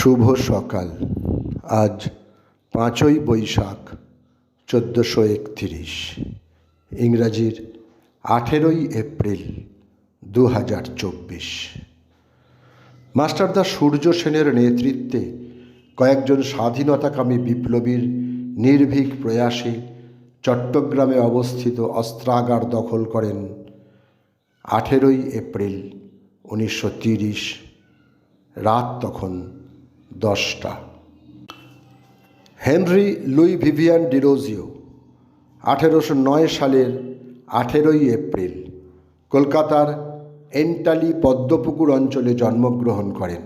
শুভ সকাল। আজ পাঁচই বৈশাখ, চোদ্দোশো একতিরিশ। ইংরাজির আঠেরোই এপ্রিল দু হাজার চব্বিশ। মাস্টারদা সূর্য সেনের নেতৃত্বে কয়েকজন স্বাধীনতাকামী বিপ্লবীর নির্ভীক প্রয়াসে চট্টগ্রামে অবস্থিত অস্ত্রাগার দখল করেন আঠেরোই এপ্রিল, উনিশশো তিরিশ, রাত তখন। দশটা। হেনরি লুই ভিভিয়ান ডিরোজিও, আঠেরোশো নয় সালের আঠেরোই এপ্রিল, কলকাতার এন্টালি পদ্মপুকুর অঞ্চলে জন্মগ্রহণ করেন।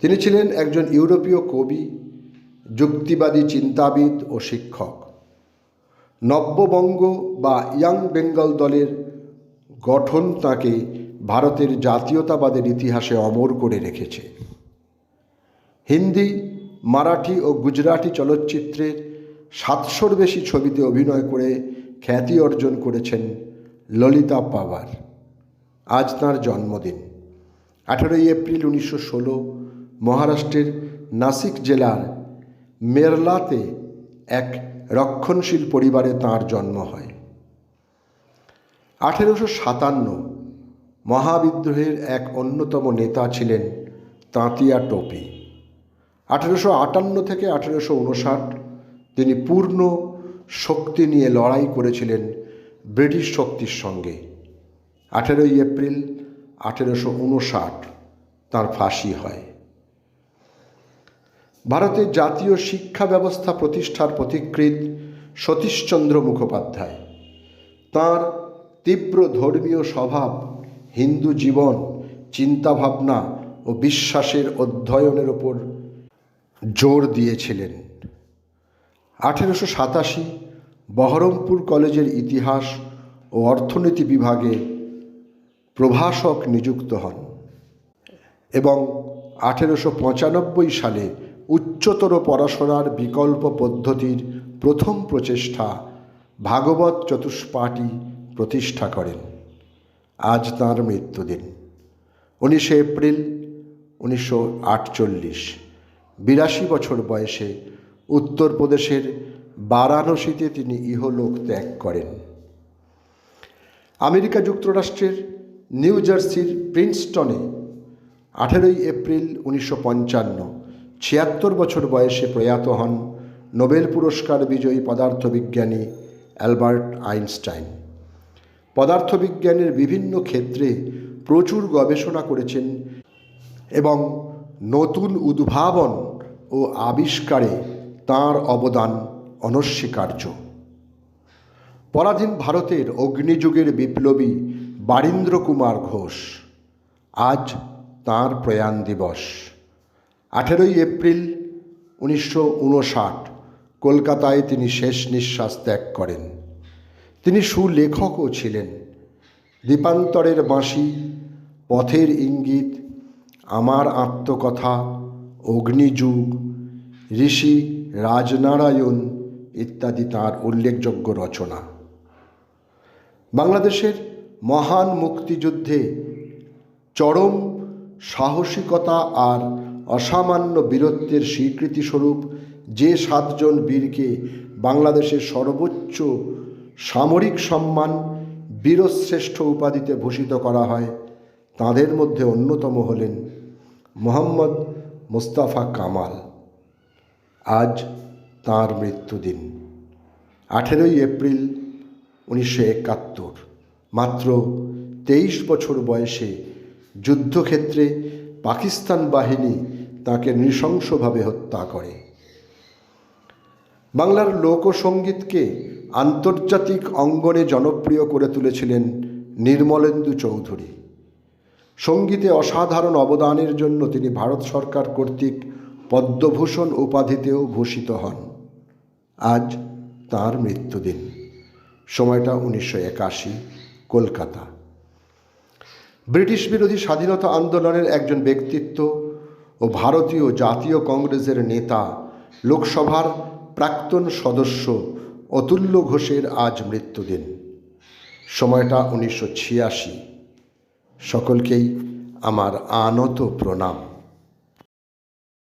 তিনি ছিলেন একজন ইউরোপীয় কবি, যুক্তিবাদী চিন্তাবিদ ও শিক্ষক। নব্যবঙ্গ বা ইয়াং বেঙ্গল দলের গঠন তাকে ভারতের জাতীয়তাবাদের ইতিহাসে অমর করে রেখেছে। হিন্দি, মারাঠি ও গুজরাটি চলচ্চিত্রের সাতশোর বেশি ছবিতে অভিনয় করে খ্যাতি অর্জন করেছেন ললিতা পাওয়ার। আজ তাঁর জন্মদিন। আঠেরোই এপ্রিল উনিশশো ষোলো মহারাষ্ট্রের নাসিক জেলার মেরলাতে এক রক্ষণশীল পরিবারে তাঁর জন্ম হয়। আঠেরোশো সাতান্ন মহাবিদ্রোহের এক অন্যতম নেতা ছিলেন তাঁতিয়া টোপি। আঠেরোশো আটান্ন থেকে আঠেরোশো উনষাট তিনি পূর্ণ শক্তি নিয়ে লড়াই করেছিলেন ব্রিটিশ শক্তির সঙ্গে। আঠেরোই এপ্রিল আঠেরোশো উনষাট তাঁর ফাঁসি হয়। ভারতের জাতীয় শিক্ষা ব্যবস্থা প্রতিষ্ঠার পথিকৃৎ সতীশচন্দ্র মুখোপাধ্যায়। তাঁর তীব্র ধর্মীয় স্বভাব, হিন্দু জীবন, চিন্তাভাবনা ও বিশ্বাসের অধ্যয়নের ওপর জোর দিয়েছিলেন। আঠেরোশো সাতাশি বহরমপুর কলেজের ইতিহাস ও অর্থনীতি বিভাগে প্রভাষক নিযুক্ত হন এবং আঠেরোশো পঁচানব্বই সালে উচ্চতর পড়াশোনার বিকল্প পদ্ধতির প্রথম প্রচেষ্টা ভাগবত চতুষ্পাঠী প্রতিষ্ঠা করেন। আজ তাঁর মৃত্যুদিন। উনিশে এপ্রিল উনিশশো আটচল্লিশ। বিরাশি বছর বয়সে উত্তরপ্রদেশের বারাণসীতে তিনি ইহলোক ত্যাগ করেন। আমেরিকা যুক্তরাষ্ট্রের নিউ জার্সির প্রিন্সটনে আঠেরোই এপ্রিল উনিশশো পঞ্চান্ন ছিয়াত্তর বছর বয়সে প্রয়াত হন নোবেল পুরস্কার বিজয়ী পদার্থবিজ্ঞানী অ্যালবার্ট আইনস্টাইন। পদার্থবিজ্ঞানের বিভিন্ন ক্ষেত্রে প্রচুর গবেষণা করেছেন এবং নতুন উদ্ভাবন ও আবিষ্কারে তাঁর অবদান অনস্বীকার্য। পরাধীন ভারতের অগ্নিযুগের বিপ্লবী বারীন্দ্র কুমার ঘোষ আজ তাঁর প্রয়াণ দিবস। আঠেরোই এপ্রিল উনিশশো উনষাট কলকাতায় তিনি শেষ নিঃশ্বাস ত্যাগ করেন। তিনি সুলেখকও ছিলেন। দীপান্তরের বাঁশি, পথের ইঙ্গিত আমার আত্মকথা, অগ্নিযুগ, ঋষি, রাজনারায়ণ ইত্যাদি তাঁর উল্লেখযোগ্য রচনা। বাংলাদেশের মহান মুক্তিযুদ্ধে চরম সাহসিকতা আর অসামান্য বীরত্বের স্বীকৃতিস্বরূপ যে সাতজন বীরকে বাংলাদেশের সর্বোচ্চ সামরিক সম্মান, বীরশ্রেষ্ঠ উপাধিতে ভূষিত করা হয় তাদের মধ্যে অন্যতম হলেন মোহাম্মদ মোস্তাফা কামাল। আজ তাঁর মৃত্যুদিন, আঠেরোই এপ্রিল উনিশশো একাত্তর। মাত্র তেইশ বছর বয়সে যুদ্ধক্ষেত্রে পাকিস্তান বাহিনী তাকে নৃশংসভাবে হত্যা করে। বাংলার লোকসঙ্গীতকে আন্তর্জাতিক অঙ্গনে জনপ্রিয় করে তুলেছিলেন নির্মলেন্দু চৌধুরী। সঙ্গীতে অসাধারণ অবদানের জন্য তিনি ভারত সরকার কর্তৃক পদ্মভূষণ উপাধিতেও ভূষিত হন। আজ তাঁর মৃত্যুদিন। সময়টা উনিশশো একাশি, কলকাতা। ব্রিটিশ বিরোধী স্বাধীনতা আন্দোলনের একজন ব্যক্তিত্ব ও ভারতীয় জাতীয় কংগ্রেসের নেতা, লোকসভার প্রাক্তন সদস্য অতুল্য ঘোষের আজ মৃত্যুদিন। সময়টা উনিশশো ছিয়াশি সকলকেই আমার আনত প্রণাম।